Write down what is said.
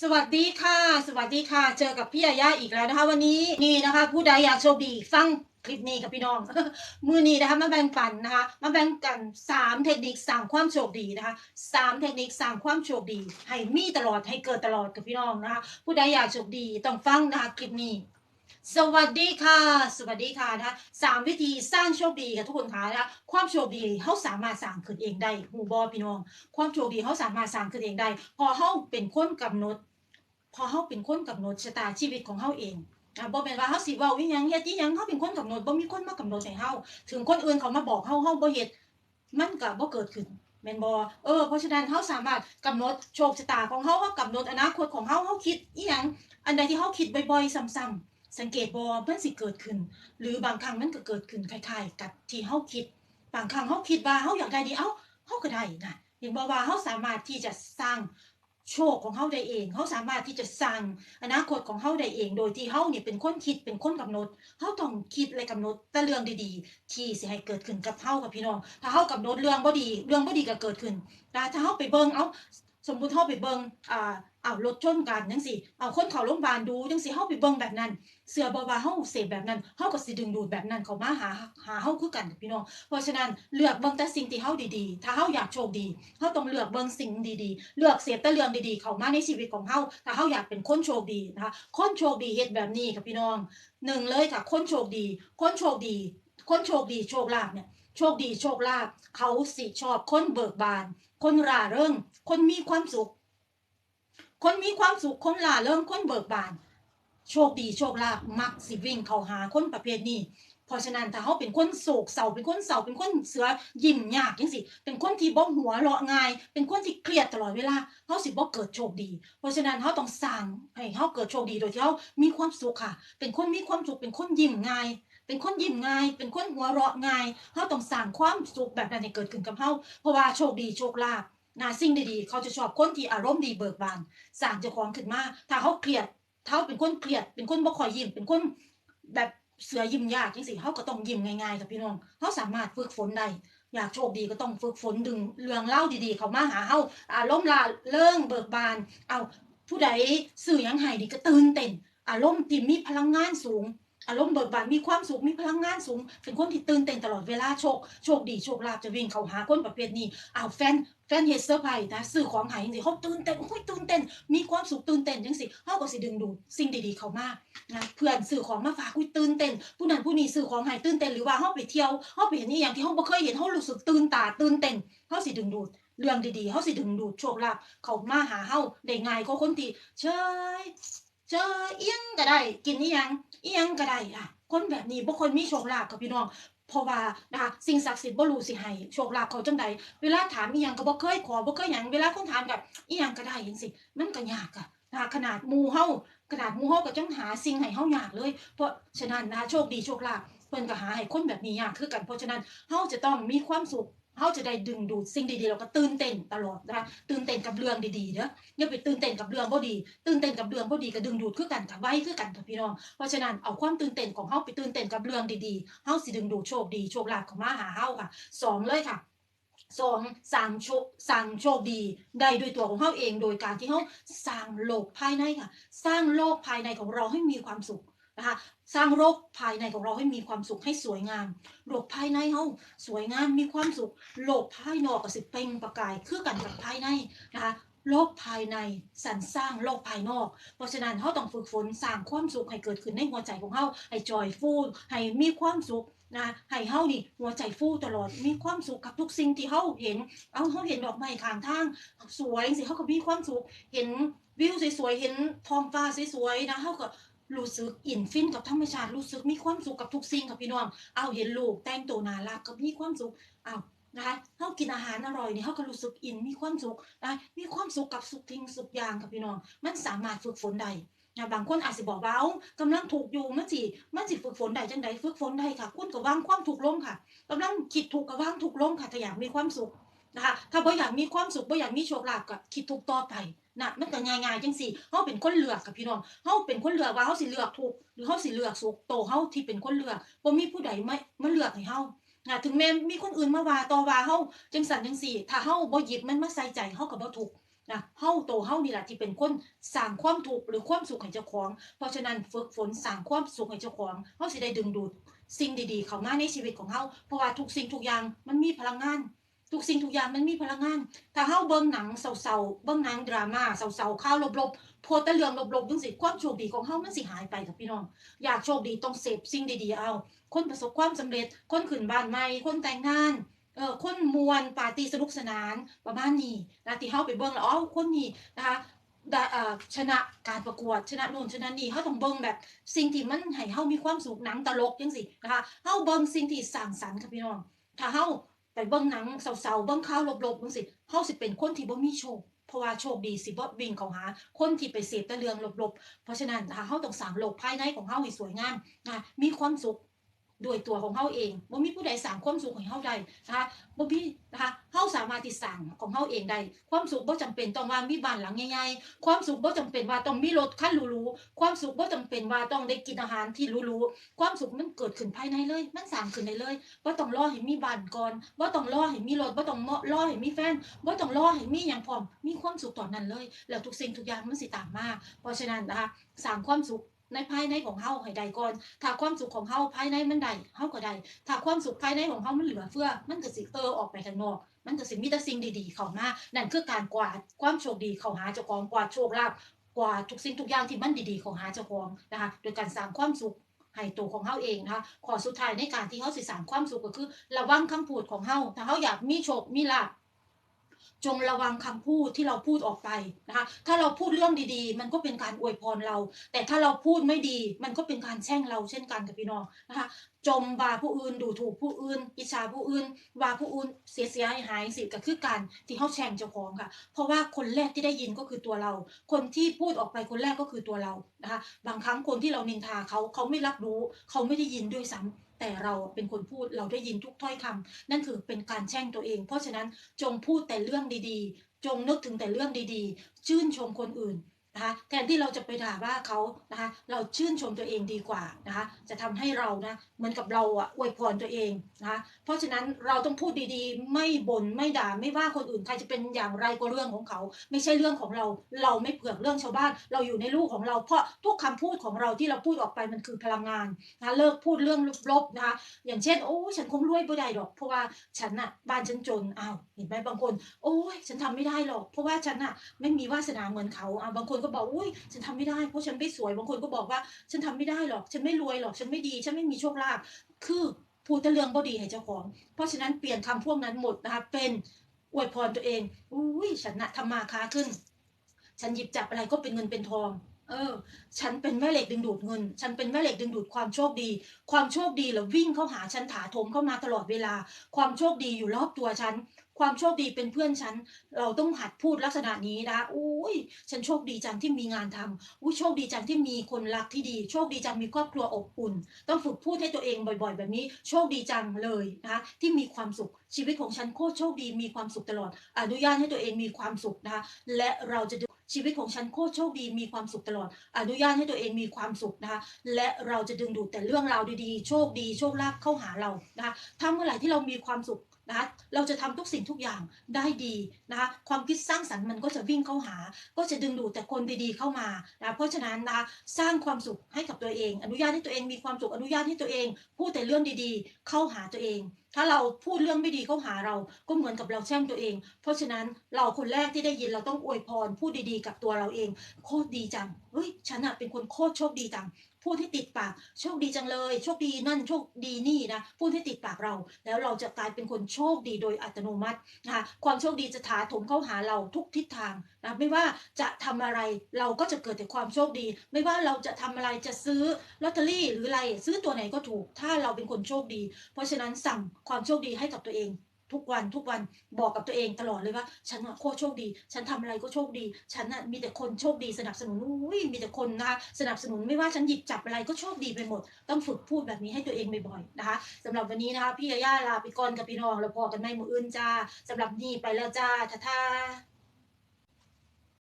สวัสดีค่ะ สวัสดีค่ะ เจอกับพี่ยาย่าอีกแล้วนะคะ วันนี้นี่นะคะ ผู้ใดอยากโชคดีฟังคลิปนี้กับพี่น้อง มือนี้นะคะมาแบ่งปันนะคะ มาแบ่งกันสามเทคนิคสร้างความโชคดีนะคะสามเทคนิคสร้างความโชคดี ให้มีตลอดให้เกิดตลอดกับพี่น้องนะคะ ผู้ใดอยากโชคดีต้องฟังนะคะคลิปนี้ สวัสดีค่ะ สวัสดีค่ะนะสามวิธีสร้างโชคดีค่ะทุกคนค่ะนะความโชคดีเขาสามารถสร้างขึ้นเองได้หูบอพี่น้อง ความโชคดีเขาสามารถสร้างขึ้นเองได้ พอเขาเป็นคนกำหนด พอเขาเป็นคนกำหนดชะตาชีวิตของเขาเองอะบ่เป็นว่าเขาสิว้าอีหยังเฮ็ดอีหยังเขาเป็นคนกำหนดบ่มีคนมากำหนดให้เฮาถึงคนอื่นเขามาบอกเฮาเฮาบ่เฮ็ดมันก็บ่เกิดขึ้นแมนบ่เออ เพราะฉะนั้นเฮาสามารถกำหนดโชคชะตาของเฮาเฮากำหนดอนาคตของเฮาเฮาคิดอีหยังอันใดที่เฮาคิดบ่อยๆซ้ำๆ สังเกตบ่มันสิเกิดขึ้น หรือบางครั้งมันก็เกิดขึ้นคล้ายๆ กับที่เฮาคิด บางครั้งเฮาคิดว่าเฮาอยากได้ดีเอ้าเฮาก็ได้นะเห็นบ่ว่าเฮาสามารถที่จะสร้างโชคของเฮาได้เองเฮาสามารถที่จะสร้างอนาคตของเฮาได้เอง โดยที่เฮาเนี่ยเป็นคนคิดเป็นคนกำหนดเฮาต้องคิดและกำหนดแต่เรื่องดีๆ ที่สิให้เกิดขึ้นกับเฮากับพี่น้อง ถ้าเฮากำหนดเรื่องบ่ดี เรื่องบ่ดีก็เกิดขึ้นแต่ถ้าเฮาไปเบิ่งเอาสมมุติเฮาไปเบิ่งอ่าเอารถชนกันจังซี่เอาคนเข้าโรงพยาบาลดูจังซี่เฮาไปเบิ่งแบบนั้น เสือบ่ว่าเฮาเสพแบบนั้นเฮาก็สิดึงดูดแบบนั้น เขามาหาหาเฮาคือกันพี่น้อง เพราะฉะนั้นเลือกเบิ่งแต่สิ่งที่เฮาดีๆ ถ้าเฮาอยากโชคดีเฮาต้องเลือกเบิ่งสิ่งดีๆ เลือกเสพแต่เรื่องดีๆ เข้ามาในชีวิตของเฮาถ้าเฮาอยากเป็นคนโชคดีนะคะ คนโชคดีเฮ็ดแบบนี้ค่ะพี่น้องหนึ่งเลยค่ะ คนโชคดี คนโชคดี คนโชคดีโชคลาภเนี่ยโชคดีโชคลาภเขาสิชอบคนเบิกบาน คนร่าเริงคนมีความสุข คนมีความสุขคนร่าเริงคนเบิกบาน โชคดีโชคลาภมักสิวิ่งเข้าหาคนประเภทนี้เพราะฉะนั้นถ้าเขาเป็นคนโศกเศร้าเป็นคนเศร้าเป็นคนเสือยิ้มยากจังสิเป็นคนที่บ่หัวเราะง่าย เป็นคนที่เครียดตลอดเวลาเขาสิบ่เกิดโชคดี เพราะฉะนั้นเขาต้องสร้างให้เขาเกิดโชคดีโดยที่เขามีความสุขค่ะ เป็นคนมีความสุขเป็นคนยิ้มง่ายเป็นคนยิ้มง่าย เป็นคนหัวเราะง่ายเขาต้องสร้างความสุขแบบนั้นให้เกิดขึ้นกับเขาเพราะว่าโชคดีโชคลาภ นะสิ่งดีๆ เขาจะชอบคนที่อารมณ์ดีเบิกบานสร้างเจ้าของขึ้นมาถ้าเขาเครียดเขาเป็นคนเครียด เป็นคนบ่คอยยิ้มเป็นคนแบบเสือยิ้มยากจังสิเขาก็ต้องยิ้มง่ายๆกับพี่น้องเขาสามารถฝึกฝนได้อยากโชคดีก็ต้องฝึกฝนดึงเรื่องเล่าดีๆ เขามาหาเฮาอารมณ์ลาเริงเบิกบาน เอาผู้ใดสื่อยังไห้ดีก็ตื่นเต้นอารมณ์ที่มีพลังงานสูง อารมณ์เบิกบานมีความสุขมีพลังงานสูง เป็นคนที่ตื่นเต้นตลอดเวลาโชคโชคดีโชคลาภจะวิ่งเข้าหาคนประเภทนี้อ้าวแฟนแฟนเฮ็ดเซอร์ไพรส์นะซื้อของหายจังซี่เขาตื่นเต้นโอ้ยตื่นเต้น มีความสุขตื่นเต้นจังซี่เฮาก็สิดึงดูดสิ่งดีๆเขามากนะเพื่อนซื้อของมาฝากอุ้ยตื่นเต้น ผู้นั้นผู้นี้ซื้อของให้ตื่นเต้นหรือว่าเฮาไปเที่ยวเฮาไปเห็นอีหยังที่เฮาบ่เคยเห็นเฮารู้สึกตื่นตาตื่นเต้นเฮาสิดึงดูดเรื่องดีๆเฮาสิดึงดูดโชคลาภเขามาหาเฮาได้ง่ายกว่าคนที่เชย เชยเอียงก็ได้ กินอียังอียังก็ได้อะคนแบบนี้บ่ค่อยมีโชคลาภกับพี่น้องเพราะว่านะคะสิ่งศักดิ์สิทธิ์บ่รู้สิให้โชคลาภเขาจังใดเวลาถามอีหยังก็บ่เคยขอบ่เคยหยังเวลาคนถามกับอีหยังก็ได้จังซี่มันก็ยากอะนะคะขนาดหมู่เฮาขนาดหมู่เฮาก็จังหาสิ่งให้เฮายากเลย เพราะฉะนั้นนะคะโชคดีโชคลาภเพิ่นก็หาให้คนแบบนี้ยากคือกันเพราะฉะนั้นเฮาจะต้องมีความสุข เฮาจะได้ดึงดูดสิ่งดีๆแล้วก็ตื่นเต้นตลอดนะคะตื่นเต้นกับเรื่องดีๆเด้ออย่าไปตื่นเต้นกับเรื่องบ่ดี ตื่นเต้นกับเรื่องบ่ดีก็ดึงดูดคือกันกับไว้คือกันกับพี่น้อง เพราะฉะนั้นเอาความตื่นเต้นของเฮาไปตื่นเต้นกับเรื่องดีๆเฮาสิดึงดูดโชคดีโชคลาภข้ามาหาเฮาค่ะสองเลยค่ะสองสร้างโชคสร้างโชคดีได้ด้วยตัวของเฮาเองโดยการที่เฮาสร้างโลกภายในค่ะ สร้างโลกภายในของเราให้มีความสุข นะคะสร้างโลกภายในของเราให้มีความสุขให้สวยงามโลกภายในเฮาสวยงามมีความสุขโลกภายนอกก็สิเปล่งประกายคือกันกับภายในนะคะโลกภายในสรรสร้างโลกภายนอก เพราะฉะนั้นเขาต้องฝึกฝนสร้างความสุขให้เกิดขึ้นในหัวใจของเขาให้จอยฟูให้มีความสุขนะให้เฮานี่หัวใจฟูตลอดมีความสุขกับทุกสิ่งที่เฮาเห็น เอาเฮาเห็นดอกไม้ข้างทาง สวยสิเฮาก็มีความสุขเห็นวิวสวยๆเห็นท้องฟ้าสวยๆนะเฮาก็ รู้สึกอินฟินกับธรรมชาติรู้สึกมีความสุขกับทุกสิ่งกับพี่น้องเอาเห็นลูกแต่งตัวน่ารักก็มีความสุขเอานะคะเฮากินอาหารอร่อยนี่เฮาก็รู้สึกอินมีความสุขนะมีความสุขกับสุขทิ้งสุขอย่างกับพี่น้อง มันสามารถฝึกฝนได้นะบางคนอาจจะบอกว่าเอ้าลังถูกอยู่มันสิมันสิฝึกฝนได้จังใดฝึกฝนได้ค่ะคุณก็วางความถูกข์ลงค่ะกำลังคิดถูกก็วางถูกข์ลงค่ะถ้าอยากมีความสุขนะคะถ้าบ่อยากมีความสุขบ่อยากมีโชคลาภก็คิดถูกต่อไป นะมันก็ง่ายๆจังสี่เฮาเป็นคนเลือกกับพี่น้องเฮาเป็นคนเลือกว่าเฮาสิเลือกถูกหรือเฮาสิเลือกสุขโตเฮาที่เป็นคนเลือกบ่มีผู้ใดมามาเลือกให้เฮานะถึงแม้มีคนอื่นมาว่าต่อว่าเฮาจังสันจังสี่ ถ้าเฮาบ่หยิบมันมาใส่ใจเฮาก็บ่ถูกนะเฮาโตเฮานี่แหละที่เป็นคนสร้างความทุกหรือความสุขให้เจ้าของ เพราะฉะนั้นฝึกฝนสร้างความสุขให้เจ้าของเฮาสิได้ดึงดูดสิ่งดีๆ เข้ามาในชีวิตของเฮาเพราะว่าทุกสิ่งทุกอย่างมันมีพลังงาน ทุกสิ่งทุกอย่างมันมีพลังงาน ถ้าเฮาเบิ่งหนังเศร้าๆเบิ่งหนังดราม่าเศร้าๆข่าวลบๆโพสต์แต่เรื่องลบๆจังซี่ความโชคดีของเฮามันสิหายไปค่ะพี่น้อง อยากโชคดีต้องเสพสิ่งดีๆเอา คนประสบความสำเร็จ คนขึ้นบ้านใหม่ คนแต่งงาน เออคนมวนปาร์ตี้สนุกสนานประมาณนี้นะที่เฮาไปเบิ่งแล้วอ๋อคนนี้นะคะได้อ่าชนะการประกวดชนะนู่นชนะนี่เฮาต้องเบิ่งแบบ สิ่งที่มันให้เฮามีความสุขหนังตลกจังซี่นะคะเฮาเบิ่งสิ่งที่สร้างสรรค์ค่ะพี่น้อง ถ้าเฮา ไปเบิ้งหนังเศร้าๆเบิ้งข้าวลบๆจังสิเฮาสิเป็นคนที่บ่มีโชคเพราะว่าโชคดีสิบ่วิ่งเข้าหา คนที่ไปเสพแต่เรื่องลบๆเพราะฉะนั้นนะคะเฮาต้องสร้างโลกภายในของเฮาให้สวยงามนะมีความสุข ด้วยตัวของเฮาเองบ่มีผู้ใดสร้างความสุขให้เฮาได้นะคะบ่มีนะคะเฮาสามารถที่สร้างของเฮาเองได้ความสุขบ่จำเป็นต้องว่ามีบ้านหลังใหญ่ๆความสุขบ่จำเป็นว่าต้องมีรถคันหรูๆความสุขบ่จำเป็นว่าต้องได้กินอาหารที่หรูๆความสุขมันเกิดขึ้นภายในเลย มันสร้างขึ้นได้เลยบ่ต้องรอให้มีบ้านก่อนบ่ต้องรอให้มีรถบ่ต้องรอให้มีแฟนบ่ต้องรอให้มีหยังพร้อมมีความสุขตอนนั้นเลย แล้วทุกสิ่งทุกอย่างมันสิตามมาเพราะฉะนั้นนะคะสร้างความสุข ในภายในของเฮาให้ได้ก่อน ถ้าความสุขของเฮาภายในมันได้เฮาก็ได้ ถ้าความสุขภายในของเฮามันเหลือเฟือ มันก็สิเออออกไปข้างนอก มันก็สิมีแต่สิ่งดีๆ เข้ามา นั่นคือการกวาดความโชคดีเข้าหาเจ้าของกวาดโชคลาภกวาดทุกสิ่งทุกอย่างที่มันดีๆเข้าหาเจ้าของนะคะ โดยการสร้างความสุขให้ตัวของเฮาเองนะคะขอสุดท้ายในการที่เฮาสิสร้างความสุขก็คือ ระวังคำพูดของเฮาถ้าเฮาอยากมีโชคมีลาภ จงระวังคำพูดที่เราพูดออกไปนะคะ ถ้าเราพูดเรื่องดีๆ มันก็เป็นการอวยพรเรา แต่ถ้าเราพูดไม่ดี มันก็เป็นการแช่งเราเช่นกันกับพี่น้องนะคะ จมว่าผู้อื่นดูถูกผู้อื่น อิจฉาผู้อื่นว่าผู้อื่นเสียเสียหายหายสิก็คือการที่เขาแช่งเจ้าของค่ะ เพราะว่าคนแรกที่ได้ยินก็คือตัวเรา คนที่พูดออกไปคนแรกก็คือตัวเรานะคะ บางครั้งคนที่เรานินทาเขาเขาไม่รับรู้ เขาไม่ได้ยินด้วยซ้ำ แต่เราเป็นคนพูดเราได้ยินทุกถ้อยคำนั่นคือเป็นการแช่งตัวเอง เพราะฉะนั้นจงพูดแต่เรื่องดีๆ จงนึกถึงแต่เรื่องดีๆ ชื่นชมคนอื่น นะคะแทนที่เราจะไปด่าว่าเขานะคะเราชื่นชมตัวเองดีกว่านะคะจะทำให้เรานะเหมือนกับเราอะอวยพรตัวเองนะคะเพราะฉะนั้นเราต้องพูดดีๆ ไม่บ่นไม่ด่าไม่ว่าคนอื่นใครจะเป็นอย่างไรก็เรื่องของเขา ไม่ใช่เรื่องของเรา เราไม่เผือกเรื่องชาวบ้าน เราอยู่ในลูกของเรา เพราะทุกคำพูดของเราที่เราพูดออกไปมันคือพลังงานนะเลิกพูดเรื่องลบๆนะคะอย่างเช่นโอ้ฉันคงรวยไม่ได้หรอกเพราะว่าฉันน่ะบ้านฉันจนอ้าวเห็นไหมบางคน โอ้ยฉันทำไม่ได้หรอก เพราะว่าฉันน่ะไม่มีวาสนาเหมือนเขาอ่าบางคนก็บอกอุ้ยฉันทำไม่ได้เพราะฉันไม่สวยบางคนก็บอกว่า ฉันทำไม่ได้หรอก ฉันไม่รวยหรอก ฉันไม่ดี ฉันไม่มีโชคลาภคือพูดแต่เรื่องบ่ดีให้เจ้าของ เพราะฉะนั้นเปลี่ยนคำพวกนั้นหมดนะคะเป็นอวยพรตัวเองอุ้ยฉันนะทำมาค้าขึ้น ฉันหยิบจับอะไรก็เป็นเงินเป็นทองเออ ฉันเป็นแม่เหล็กดึงดูดเงิน ฉันเป็นแม่เหล็กดึงดูดความโชคดี ความโชคดีแล้ววิ่งเข้าหาฉันถาโถมเข้ามาตลอดเวลา ความโชคดีอยู่รอบตัวฉัน ความโชคดีเป็นเพื่อนฉัน เราต้องหัดพูดลักษณะนี้นะอุ้ยฉันโชคดีจังที่มีงานทำอุ้ยโชคดีจังที่มีคนรักที่ดี โชคดีจังมีครอบครัวอบอุ่น ต้องฝึกพูดให้ตัวเองบ่อย ๆ แบบนี้ โชคดีจังเลยนะคะที่มีความสุขชีวิตของฉันโคตรโชคดีมีความสุขตลอด อนุญาตให้ตัวเองมีความสุขนะคะและเราจะดูชีวิตของฉันโคตรโชคดีมีความสุขตลอด อนุญาตให้ตัวเองมีความสุขนะคะและเราจะดึงดูดแต่เรื่องราวดีๆ โชคดี โชคลาภเข้าหาเรานะคะถ้าเมื่อไหร่ที่เรามีความสุข นะคะเราจะทำทุกสิ่งทุกอย่างได้ดีนะคะความคิดสร้างสรรค์มันก็จะวิ่งเข้าหา ก็จะดึงดูดแต่คนดีๆเข้ามานะเพราะฉะนั้นนะคะสร้างความสุขให้กับตัวเอง อนุญาตให้ตัวเองมีความสุขอนุญาตให้ตัวเอง พูดแต่เรื่องดีๆ เข้าหาตัวเอง ถ้าเราพูดเรื่องไม่ดีเข้าหาเราก็เหมือนกับเราแช่งตัวเอง เพราะฉะนั้นเราคนแรกที่ได้ยินเราต้องอวยพรพูดดีๆ กับตัวเราเอง โคตรดีจังเฮ้ยฉันอะเป็นคนโคตรโชคดีจัง พูดให้ติดปาก โชคดีจังเลย โชคดีนั่นโชคดีนี่นะพูดให้ติดปากเรา แล้วเราจะกลายเป็นคนโชคดีโดยอัตโนมัตินะคะความโชคดีจะถาถมเข้าหาเราทุกทิศทางนะไม่ว่าจะทำอะไรเราก็จะเกิดแต่ความโชคดี ไม่ว่าเราจะทำอะไรจะซื้อลอตเตอรี่หรืออะไร ซื้อตัวไหนก็ถูก ถ้าเราเป็นคนโชคดี เพราะฉะนั้นสั่งความโชคดีให้กับตัวเอง ทุกวันทุกวันบอกกับตัวเองตลอดเลยว่า ฉันอะโคตรโชคดี ฉันทำอะไรก็โชคดี ฉันอะมีแต่คนโชคดีสนับสนุนอุ้ยมีแต่คนนะคะสนับสนุนไม่ว่าฉันหยิบจับอะไรก็โชคดีไปหมด ต้องฝึกพูดแบบนี้ให้ตัวเองบ่อยๆนะคะสำหรับวันนี้นะคะพี่ย่าลาไปก่อนกับพี่น้องแล้วพอกันไม่มืออื่นจ้าสำหรับนี่ไปแล้วจ้าท่าท่า